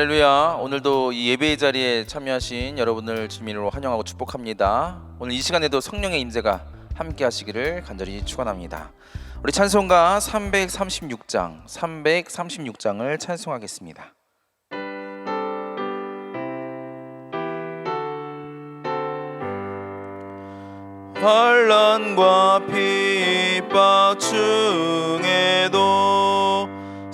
할렐루야. 오늘도 이 예배의 자리에 참여하신 여러분을 주민으로 환영하고 축복합니다. 오늘 이 시간에도 성령의 인재가 함께 하시기를 간절히 축원합니다. 우리 찬송가 336장, 336장을 찬송하겠습니다. 환란과 핍박 중에도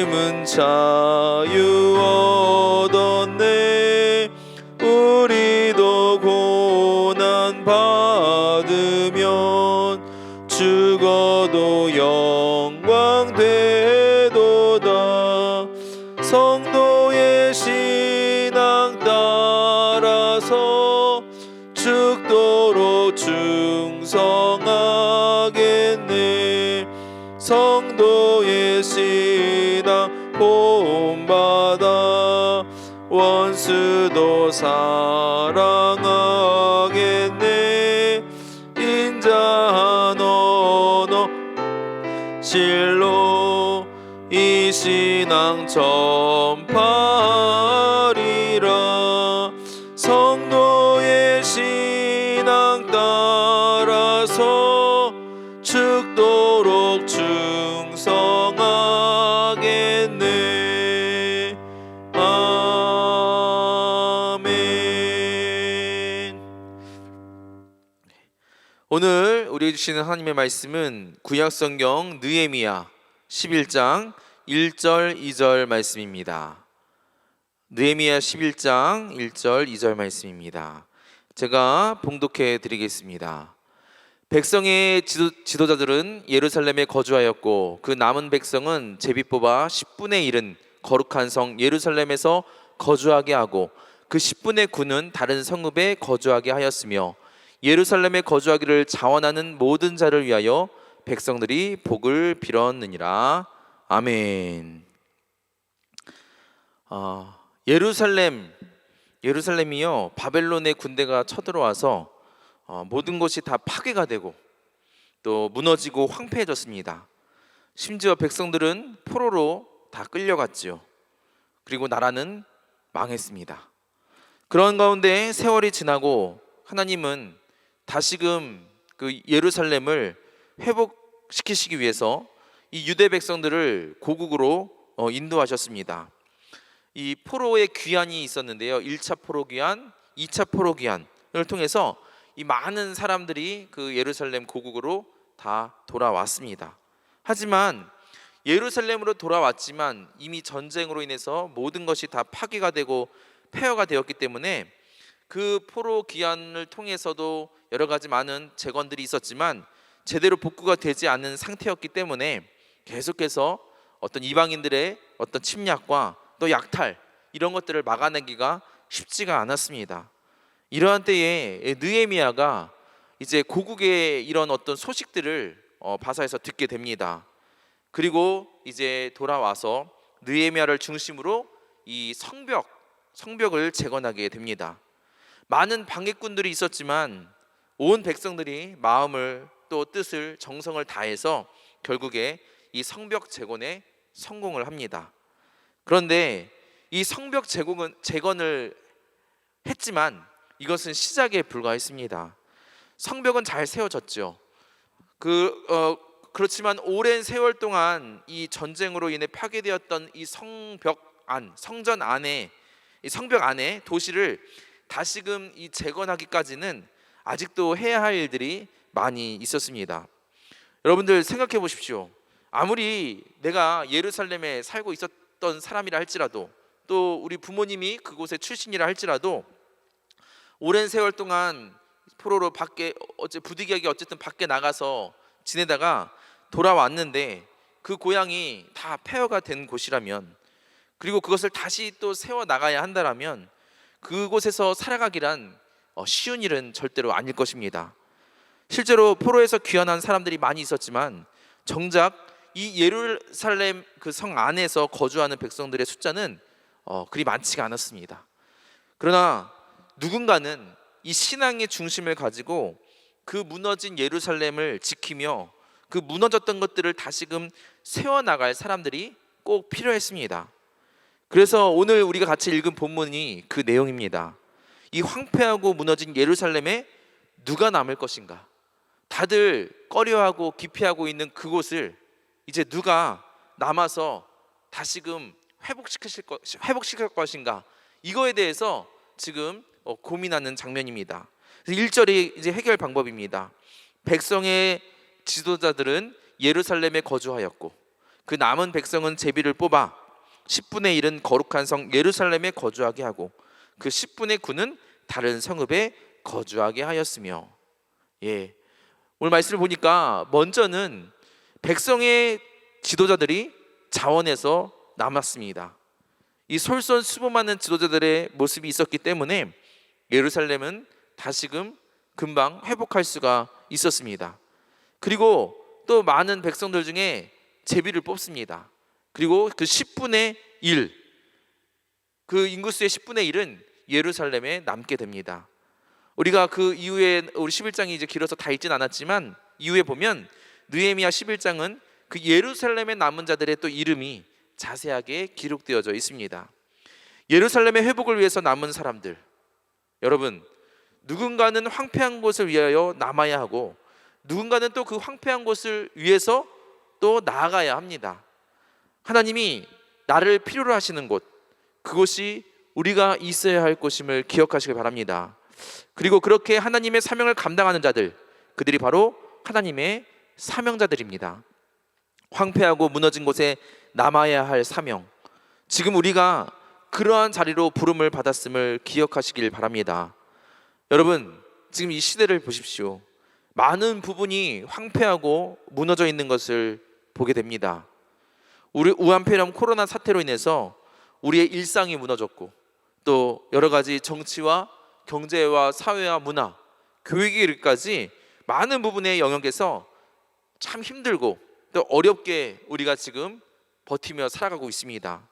양심은 자유 얻었네 우리도 고난 받으면 죽어도 영광 되 사랑하겠네. 인자한 언어 실로 이 신앙 전파 오늘 우리에게 주시는 하나님의 말씀은 구약성경 느헤미야 11장 1절 2절 말씀입니다. 느헤미야 11장 1절 2절 말씀입니다. 제가 봉독해 드리겠습니다. 백성의 지도, 지도자들은 예루살렘에 거주하였고 그 남은 백성은 제비 뽑아 10분의 1은 거룩한 성 예루살렘에서 거주하게 하고 그 10분의 9는 다른 성읍에 거주하게 하였으며 예루살렘에 거주하기를 자원하는 모든 자를 위하여 백성들이 복을 빌었느니라. 아멘. 아, 예루살렘 예루살렘이요 바벨론의 군대가 쳐들어와서 어, 모든 것이 다 파괴가 되고 또 무너지고 황폐해졌습니다. 심지어 백성들은 포로로 다 끌려갔지요. 그리고 나라는 망했습니다. 그런 가운데 세월이 지나고 하나님은 다시금 그 예루살렘을 회복시키시기 위해서 이 유대 백성들을 고국으로 어, 인도하셨습니다. 이 포로의 귀환이 있었는데요. 1차 포로 귀환, 2차 포로 귀환을 통해서 이 많은 사람들이 그 예루살렘 고국으로 다 돌아왔습니다. 하지만 예루살렘으로 돌아왔지만 이미 전쟁으로 인해서 모든 것이 다 파괴가 되고 폐허가 되었기 때문에 그 포로 귀환을 통해서도 여러 가지 많은 재건들이 있었지만 제대로 복구가 되지 않은 상태였기 때문에 계속해서 어떤 이방인들의 어떤 침략과 또 약탈 이런 것들을 막아내기가 쉽지가 않았습니다. 이러한 때에 느헤미야가 이제 고국의 이런 어떤 소식들을 어, 바사에서 듣게 됩니다. 그리고 이제 돌아와서 느헤미야를 중심으로 이 성벽 성벽을 재건하게 됩니다. 많은 방해꾼들이 있었지만 온 백성들이 마음을 또 뜻을 정성을 다해서 결국에 이 성벽 재건에 성공을 합니다. 그런데 이 성벽 재건은 재건을 했지만 이것은 시작에 불과했습니다. 성벽은 잘 세워졌죠. 그 어, 그렇지만 오랜 세월 동안 이 전쟁으로 인해 파괴되었던 이 성벽 안 성전 안에 이 성벽 안에 도시를 다시금 이 재건하기까지는 아직도 해야 할 일들이 많이 있었습니다. 여러분들 생각해 보십시오. 아무리 내가 예루살렘에 살고 있었던 사람이라 할지라도 또 우리 부모님이 그곳의 출신이라 할지라도 오랜 세월 동안 포로로 밖에 어째 부득이하게 어쨌든 밖에 나가서 지내다가 돌아왔는데 그 고향이 다 폐허가 된 곳이라면 그리고 그것을 다시 또 세워 나가야 한다라면 그곳에서 살아가기란 어, 쉬운 일은 절대로 아닐 것입니다. 실제로 포로에서 귀환한 사람들이 많이 있었지만 정작 이 예루살렘 그 성 안에서 거주하는 백성들의 숫자는 어, 그리 많지가 않았습니다. 그러나 누군가는 이 신앙의 중심을 가지고 그 무너진 예루살렘을 지키며 그 무너졌던 것들을 다시금 세워 나갈 사람들이 꼭 필요했습니다. 그래서 오늘 우리가 같이 읽은 본문이 그 내용입니다. 이 황폐하고 무너진 예루살렘에 누가 남을 것인가? 다들 꺼려하고 기피하고 있는 그곳을 이제 누가 남아서 다시금 회복시킬 것 회복시킬 것인가? 이거에 대해서 지금 어, 고민하는 장면입니다. 1절이 이제 해결 방법입니다. 백성의 지도자들은 예루살렘에 거주하였고 그 남은 백성은 제비를 뽑아 10분의 1은 거룩한 성 예루살렘에 거주하게 하고 그 10분의 9는 다른 성읍에 거주하게 하였으며 예. 오늘 말씀을 보니까 먼저는 백성의 지도자들이 자원해서 남았습니다. 이 솔선수범하는 지도자들의 모습이 있었기 때문에 예루살렘은 다시금 금방 회복할 수가 있었습니다. 그리고 또 많은 백성들 중에 제비를 뽑습니다. 그리고 그 10분의 1, 그 인구수의 10분의 1은 예루살렘에 남게 됩니다. 우리가 그 이후에 우리 11장이 이제 길어서 다 읽진 않았지만 이후에 보면 느헤미야 11장은 그 예루살렘에 남은 자들의 또 이름이 자세하게 기록되어져 있습니다. 예루살렘의 회복을 위해서 남은 사람들. 여러분, 누군가는 황폐한 곳을 위하여 남아야 하고 누군가는 또 그 황폐한 곳을 위해서 또 나아가야 합니다. 하나님이 나를 필요로 하시는 곳, 그곳이 우리가 있어야 할 곳임을 기억하시길 바랍니다. 그리고 그렇게 하나님의 사명을 감당하는 자들, 그들이 바로 하나님의 사명자들입니다. 황폐하고 무너진 곳에 남아야 할 사명. 지금 우리가 그러한 자리로 부름을 받았음을 기억하시길 바랍니다. 여러분, 지금 이 시대를 보십시오. 많은 부분이 황폐하고 무너져 있는 것을 보게 됩니다. 우리 우한폐렴 코로나 사태로 인해서 우리의 일상이 무너졌고 또 여러 가지 정치와 경제와 사회와 문화, 교육에 이르까지 많은 부분의 영역에서 참 힘들고 또 어렵게 우리가 지금 버티며 살아가고 있습니다.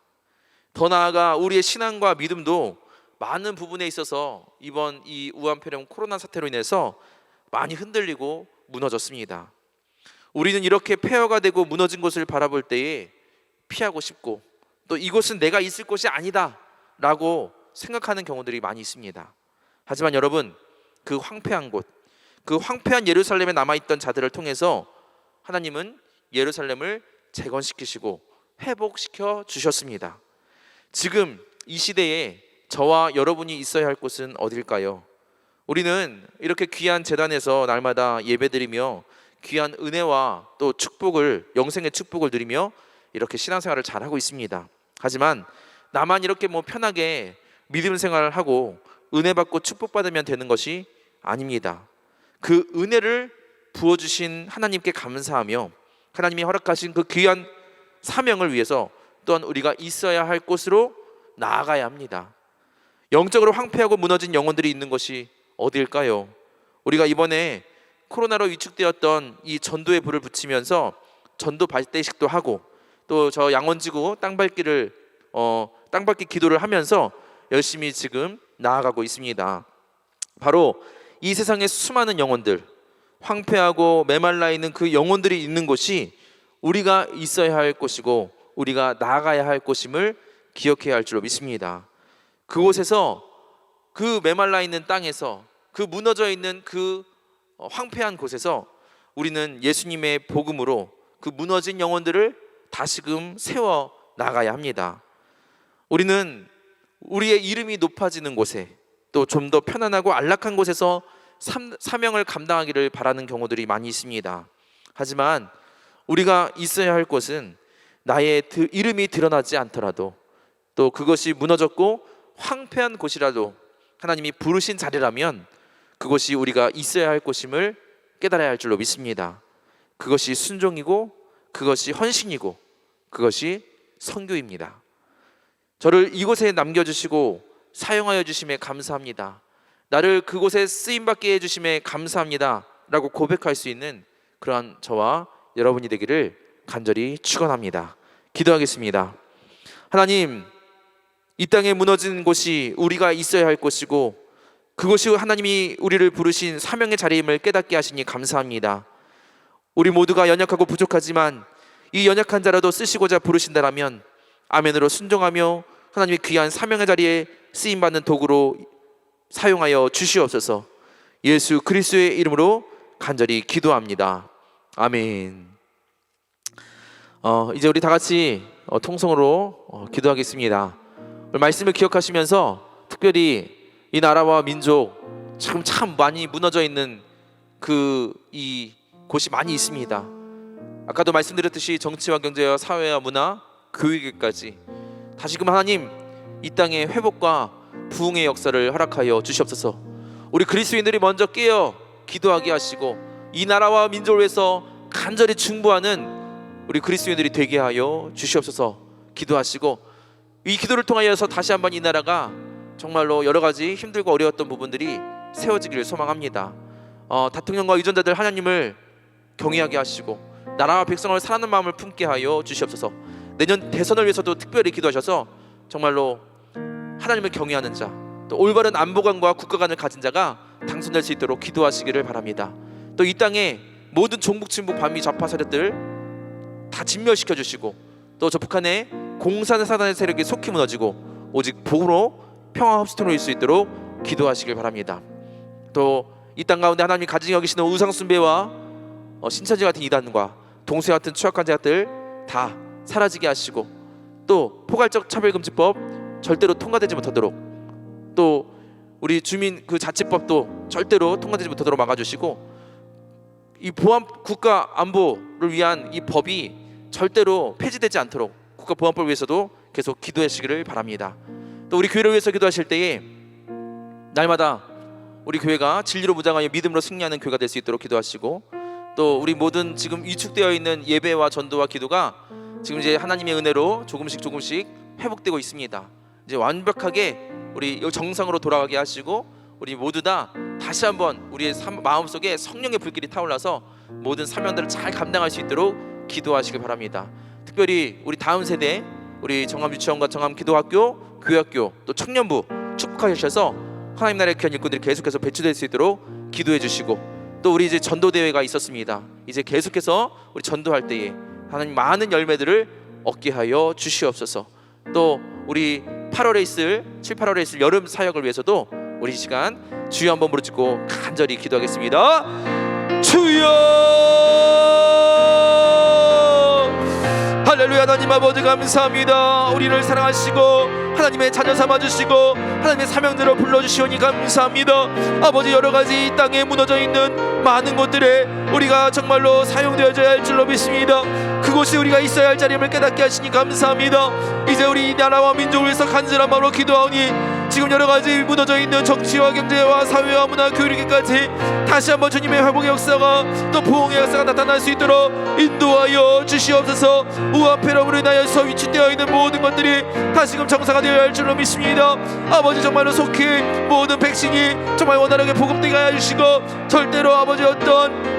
더 나아가 우리의 신앙과 믿음도 많은 부분에 있어서 이번 이 우한폐렴 코로나 사태로 인해서 많이 흔들리고 무너졌습니다. 우리는 이렇게 폐허가 되고 무너진 곳을 바라볼 때에 피하고 싶고 또 이곳은 내가 있을 곳이 아니다 라고 생각하는 경우들이 많이 있습니다. 하지만 여러분 그 황폐한 곳, 그 황폐한 예루살렘에 남아 있던 자들을 통해서 하나님은 예루살렘을 재건시키시고 회복시켜 주셨습니다. 지금 이 시대에 저와 여러분이 있어야 할 곳은 어딜까요? 우리는 이렇게 귀한 재단에서 날마다 예배드리며 귀한 은혜와 또 축복을 영생의 축복을 누리며 이렇게 신앙생활을 잘 하고 있습니다. 하지만 나만 이렇게 뭐 편하게 믿음 생활을 하고 은혜 받고 축복 받으면 되는 것이 아닙니다. 그 은혜를 부어 주신 하나님께 감사하며 하나님이 허락하신 그 귀한 사명을 위해서 또한 우리가 있어야 할 곳으로 나아가야 합니다. 영적으로 황폐하고 무너진 영혼들이 있는 것이 어디일까요? 우리가 이번에 코로나로 위축되었던 이 전도의 불을 붙이면서 전도 발대식도 하고 또 저 양원지구 땅밟기를 어, 땅밟기 기도를 하면서 열심히 지금 나아가고 있습니다. 바로 이 세상의 수많은 영혼들, 황폐하고 메말라 있는 그 영혼들이 있는 곳이 우리가 있어야 할 곳이고 우리가 나아가야 할 곳임을 기억해야 할 줄로 믿습니다. 그곳에서 그 메말라 있는 땅에서 그 무너져 있는 그 어, 황폐한 곳에서 우리는 예수님의 복음으로 그 무너진 영혼들을 다시금 세워 나가야 합니다. 우리는 우리의 이름이 높아지는 곳에 또 좀 더 편안하고 안락한 곳에서 삼- 사명을 감당하기를 바라는 경우들이 많이 있습니다. 하지만 우리가 있어야 할 곳은 나의 드- 이름이 드러나지 않더라도 또 그것이 무너졌고 황폐한 곳이라도 하나님이 부르신 자리라면 그곳이 우리가 있어야 할 곳임을 깨달아야 할 줄로 믿습니다. 그것이 순종이고 그것이 헌신이고 그것이 선교입니다. 저를 이곳에 남겨주시고 사용하여 주심에 감사합니다. 나를 그곳에 쓰임 받게 해 주심에 감사합니다 라고 고백할 수 있는 그러한 저와 여러분이 되기를 간절히 축원합니다. 기도하겠습니다. 하나님, 이 땅에 무너진 곳이 우리가 있어야 할 곳이고 그것이 하나님이 우리를 부르신 사명의 자리임을 깨닫게 하시니 감사합니다. 우리 모두가 연약하고 부족하지만 이 연약한 자라도 쓰시고자 부르신다라면 아멘으로 순종하며 하나님의 귀한 사명의 자리에 쓰임 받는 도구로 사용하여 주시옵소서. 예수 그리스도의 이름으로 간절히 기도합니다. 아멘. 어, 이제 우리 다 같이 어, 통성으로 어, 기도하겠습니다. 말씀을 기억하시면서 특별히 이 나라와 민족 지금 참 많이 무너져 있는 그 이 곳이 많이 있습니다. 아까도 말씀드렸듯이 정치와 경제와 사회와 문화, 교육까지 다시금 하나님 이 땅에 회복과 부흥의 역사를 허락하여 주시옵소서. 우리 그리스도인들이 먼저 깨어 기도하게 하시고 이 나라와 민족을 위해서 간절히 중보하는 우리 그리스도인들이 되게 하여 주시옵소서. 기도하시고 이 기도를 통하여서 다시 한번 이 나라가 정말로 여러 가지 힘들고 어려웠던 부분들이 세워지기를 소망합니다. 어, 대통령과 유전자들 하나님을 경외하게 하시고 나라와 백성을 사랑하는 마음을 품게 하여 주시옵소서. 내년 대선을 위해서도 특별히 기도하셔서 정말로 하나님을 경외하는 자, 또 올바른 안보관과 국가관을 가진 자가 당선될 수 있도록 기도하시기를 바랍니다. 또 이 땅에 모든 종북 친북 반미 좌파 세력들 다 진멸시켜 주시고 또 저 북한의 공산 사단의 세력이 속히 무너지고 오직 복으로 평화 합수토 누릴 수 있도록 기도하시길 바랍니다. 또 이 땅 가운데 하나님이 가증히 여기시는 우상 숭배와 어, 신천지 같은 이단과 동수 같은 추악한 자들 다 사라지게 하시고 또 포괄적 차별금지법 절대로 통과되지 못하도록 또 우리 주민 그 자치법도 절대로 통과되지 못하도록 막아주시고 이 보안 국가 안보를 위한 이 법이 절대로 폐지되지 않도록 국가 보안법을 위해서도 계속 기도하시기를 바랍니다. 또 우리 교회를 위해서 기도하실 때에 날마다 우리 교회가 진리로 무장하여 믿음으로 승리하는 교회가 될 수 있도록 기도하시고 또 우리 모든 지금 위축되어 있는 예배와 전도와 기도가 지금 이제 하나님의 은혜로 조금씩 조금씩 회복되고 있습니다. 이제 완벽하게 우리 정상으로 돌아가게 하시고 우리 모두 다 다시 한번 우리의 삶- 마음속에 성령의 불길이 타올라서 모든 사명들을 잘 감당할 수 있도록 기도하시길 바랍니다. 특별히 우리 다음 세대 우리 정암 유치원과 정암 기도학교, 교회학교 또 청년부 축복하셔서 하나님 나라의 귀한 일꾼들이 계속해서 배출될 수 있도록 기도해 주시고 또 우리 이제 전도 대회가 있었습니다. 이제 계속해서 우리 전도할 때에 하나님 많은 열매들을 얻게 하여 주시옵소서. 또 우리 8월에 있을 7, 8월에 있을 여름 사역을 위해서도 우리 이 시간 주여 한번 부르짖고 간절히 기도하겠습니다. 주여 할렐루야 하나님 아버지 감사합니다 우리를 사랑하시고 하나님의 자녀 삼아주시고 하나님의 사명대로 불러주시오니 감사합니다 아버지 여러가지 이 땅에 무너져 있는 많은 곳들에 우리가 정말로 사용되어져야 할 줄로 믿습니다 그곳이 우리가 있어야 할 자리임을 깨닫게 하시니 감사합니다. 이제 우리 이 나라와 민족을 위해서 간절한 마음으로 기도하오니 지금 여러 가지 무너져 있는 정치와 경제와 사회와 문화 교육에까지 다시 한번 주님의 회복의 역사가 또 부흥의 역사가 나타날 수 있도록 인도하여 주시옵소서. 우한폐렴으로 인하여서 위축되어 있는 모든 것들이 다시금 정상화 되어야 할 줄로 믿습니다. 아버지 정말로 속히 모든 백신이 정말 원활하게 보급되게 하여 주시고 절대로 아버지 어떤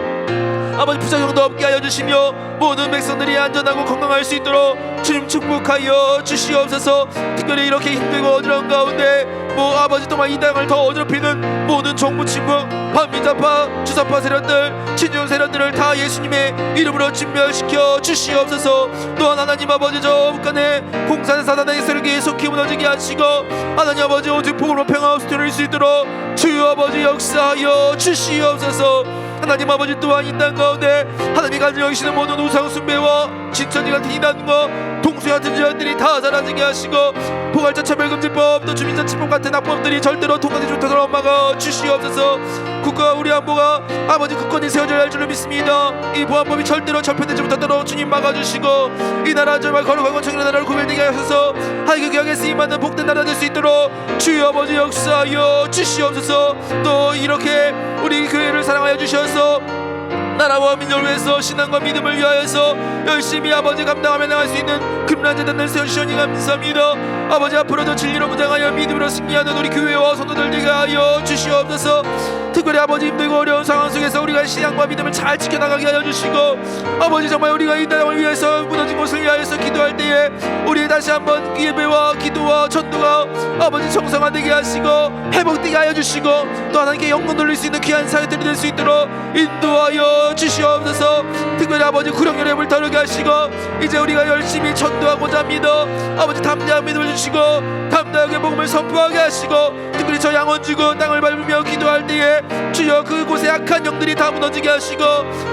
아버지 부작용도 없게 하여 주시며 모든 백성들이 안전하고 건강할 수 있도록 주님 축복하여 주시옵소서. 특별히 이렇게 힘들고 어지러운 가운데 뭐 아버지 또한 이 땅을 더 어지럽히는 모든 정부 침묵 반미자파 주사파 세력들 친중 세력들을 다 예수님의 이름으로 진멸시켜 주시옵소서. 또한 하나님 아버지 저 북한의 공산 사단의 세력이 속히 무너지게 하시고 하나님 아버지 오직 복으로 평화 없이 누릴 수 있도록 주여 아버지 역사하여 주시옵소서 하나님 아버지 또한 이 땅 가운데 하나님이 가지고 계시는 모든 우상 숭배와 진천지 같은 이단과 동수 같은 자들이 다 사라지게 하시고 포괄자 차별금지법 또 주민자치법 같은 악법들이 절대로 통과되지 못하도록 막아 주시옵소서. 국가와 우리 안보가 아버지 국권이 세워져야 할 줄로 믿습니다. 이 보안법이 절대로 전편되지 못하도록 주님 막아주시고 이 나라 정말 거룩하고 청결한 나라를 구별되게 하이그 귀하게 쓰임받는 복된 나라 될 수 있도록 주여 아버지 역사하여 주시옵소서. 또 이렇게 우리 교회를 사랑하여 주셔서 나라와 민족을 위해서 신앙과 믿음을 위하여서 열심히 아버지 감당하며 나갈 수 있는 금란 재단을 세워주시니 감사합니다. 아버지 앞으로도 진리로 무장하여 믿음으로 승리하는 우리 교회와 성도들 되게 하여 주시옵소서 특별히 아버지 힘들고 어려운 상황 속에서 우리가 신앙과 믿음을 잘 지켜나가게 하여 주시고 아버지 정말 우리가 이 나라를 위해서 무너진 곳을 위하여서 기도할 때에 우리 다시 한번 예배와 기도와 전도가 아버지 정상화되게 하시고 회복되게 하여 주시고 또 하나님께 영광 돌릴 수 있는 귀한 사역들이 될 수 있도록 인도하여 주시옵소서. 특별히 아버지 구령열의 불타오르게 하시고 이제 우리가 열심히 전도하고자 합니다 아버지 담대한 믿음을 주시고 담대하게 복음을 선포하게 하시고 특별히 저 양원주고 땅을 밟으며 기도할 때에 주여 그곳에 악한 영들이 다 무너지게 하시고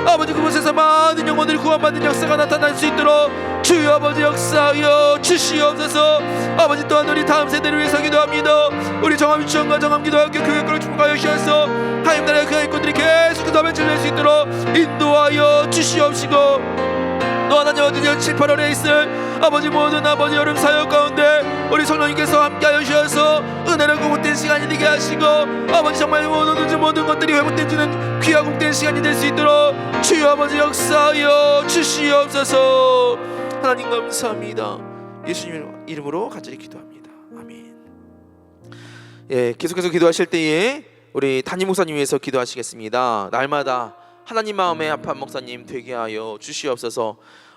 아버지 그곳에서 많은 영혼들이 구원받는 역사가 나타날 수 있도록 주여 아버지 역사하여 주시옵소서. 아버지 또한 우리 다음 세대를 위해서 기도합니다. 우리 정함 유치원과 정함 기도학교 교육을 축복하여 주셔서. 하임 나라의 그 아이꾼들이 계속해서 변질될 수 있도록 인도하여 주시옵시고. 또 하나님 어디 7, 8월에 있을 아버지 모든 아버지 여름 사역 가운데 우리 성령님께서 함께하여 주셔서 은혜로 공급된 시간이 되게 하시고 아버지 정말 모든 모든 것들이 회복되지는 귀하고 복된 시간이 될 수 있도록 주여 아버지 역사하여 주시옵소서. 하나님 감사합니다. 예수님 이름으로 간절히 기도합니다. 아멘. 예 계속해서 기도하실 때에 우리 담임 목사님 위해서 기도하시겠습니다. 날마다 하나님 마음에 합한 목사님 되게 하여 주시옵소서.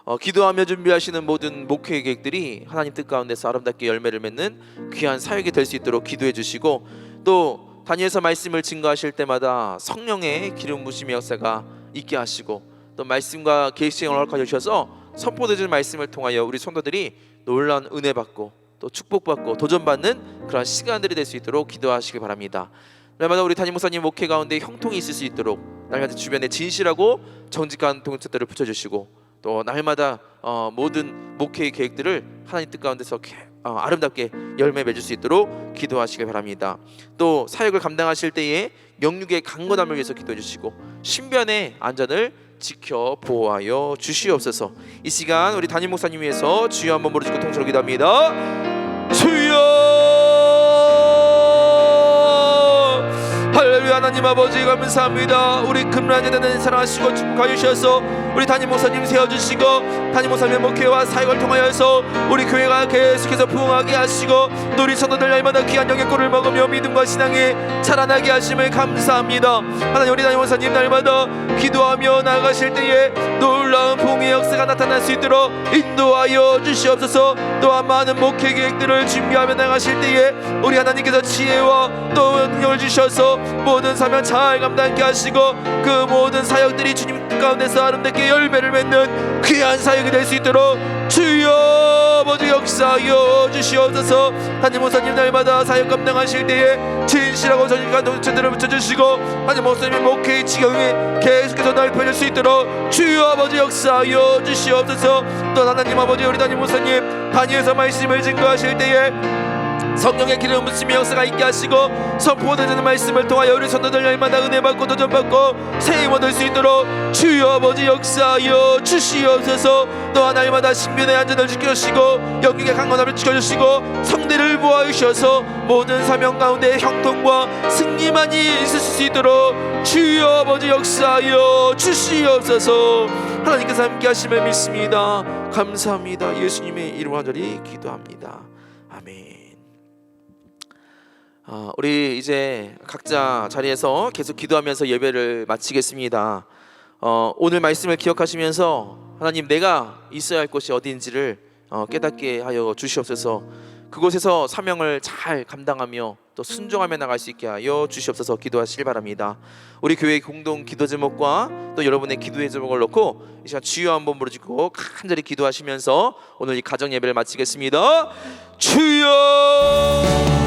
어, 기도하며 준비하시는 모든 목회 계획들이 하나님 뜻 가운데서 아름답게 열매를 맺는 귀한 사역이 될 수 있도록 기도해 주시고 또 다니엘서 말씀을 증거하실 때마다 성령의 기름 부심의 역사가 있게 하시고 또 말씀과 계시를 허락하여 주셔서 선포되는 말씀을 통하여 우리 성도들이 놀라운 은혜 받고 또 축복받고 도전받는 그런 시간들이 될 수 있도록 기도하시기 바랍니다. 날마다 우리 담임 목사님 목회 가운데 형통이 있을 수 있도록 날마다 주변에 진실하고 정직한 동역자들을 붙여주시고 또 날마다 어, 모든 목회의 계획들을 하나님 뜻 가운데서 개- 어, 아름답게 열매 맺을 수 있도록 기도하시기 바랍니다. 또 사역을 감당하실 때에 영육의 강건함을 위해서 기도해 주시고 신변의 안전을 지켜 보호하여 주시옵소서. 이 시간 우리 담임 목사님 위해서 주여 한번 부르짖고 통솔 기도합니다. 주여 할렐루야 하나님 아버지 감사합니다. 우리 금란에대는 사랑하시고 축복하여 주셔서 우리 담임 목사님 세워주시고 담임 목사님의 목회와 사역을 통하여서 우리 교회가 계속해서 부흥하게 하시고 또 우리 성도들 날마다 귀한 영의 꿀을 먹으며 믿음과 신앙이 자라나게 하심을 감사합니다. 하나님 우리 담임 목사님 날마다 기도하며 나아가실 때에 놀라운 부흥의 역사가 나타날 수 있도록 인도하여 주시옵소서. 또한 많은 목회 계획들을 준비하며 나가실 때에 우리 하나님께서 지혜와 또 능력을 주셔서 모든 사명 잘 감당케 하시고 그 모든 사역들이 주님 뜻 가운데서 아름답게 열매를 맺는 귀한 사역이 될 수 있도록 주여 아버지 역사하여 주시옵소서. 하나님 목사님 날마다 사역 감당하실 때에 진실하고 정직한 동체들을 붙여주시고 하나님 목사님의 목회의 지경이 계속해서 넓혀질 수 있도록 주여 아버지 역사하여 주시옵소서. 또 하나님 아버지 우리 담임 목사님 다니엘서 말씀을 증거하실 때에 성령의 기름 부심의 역사가 있게 하시고 선포되는 말씀을 통하여 우리 성도들 날마다 은혜 받고 도전 받고 새 힘을 얻을 수 있도록 주여 아버지 역사하여 주시옵소서. 또한 날마다 신변의 안전을 지켜주시고 영육의 강건함을 지켜주시고 성대를 보아주셔서 모든 사명 가운데 형통과 승리만이 있을 수 있도록 주여 아버지 역사하여 주시옵소서. 하나님께서 함께 하심을 믿습니다. 감사합니다. 예수님의 이름 간절히 기도합니다 아, 우리 이제 각자 자리에서 계속 기도하면서 예배를 마치겠습니다. 어, 오늘 말씀을 기억하시면서 하나님 내가 있어야 할 곳이 어디인지를 어, 깨닫게 하여 주시옵소서. 그곳에서 사명을 잘 감당하며 또 순종하며 나갈 수 있게 하여 주시옵소서 기도하시길 바랍니다. 우리 교회 공동 기도 제목과 또 여러분의 기도의 제목을 놓고 이 시간 주여 한번 부르짖고 간절히 기도하시면서 오늘 이 가정 예배를 마치겠습니다. 주여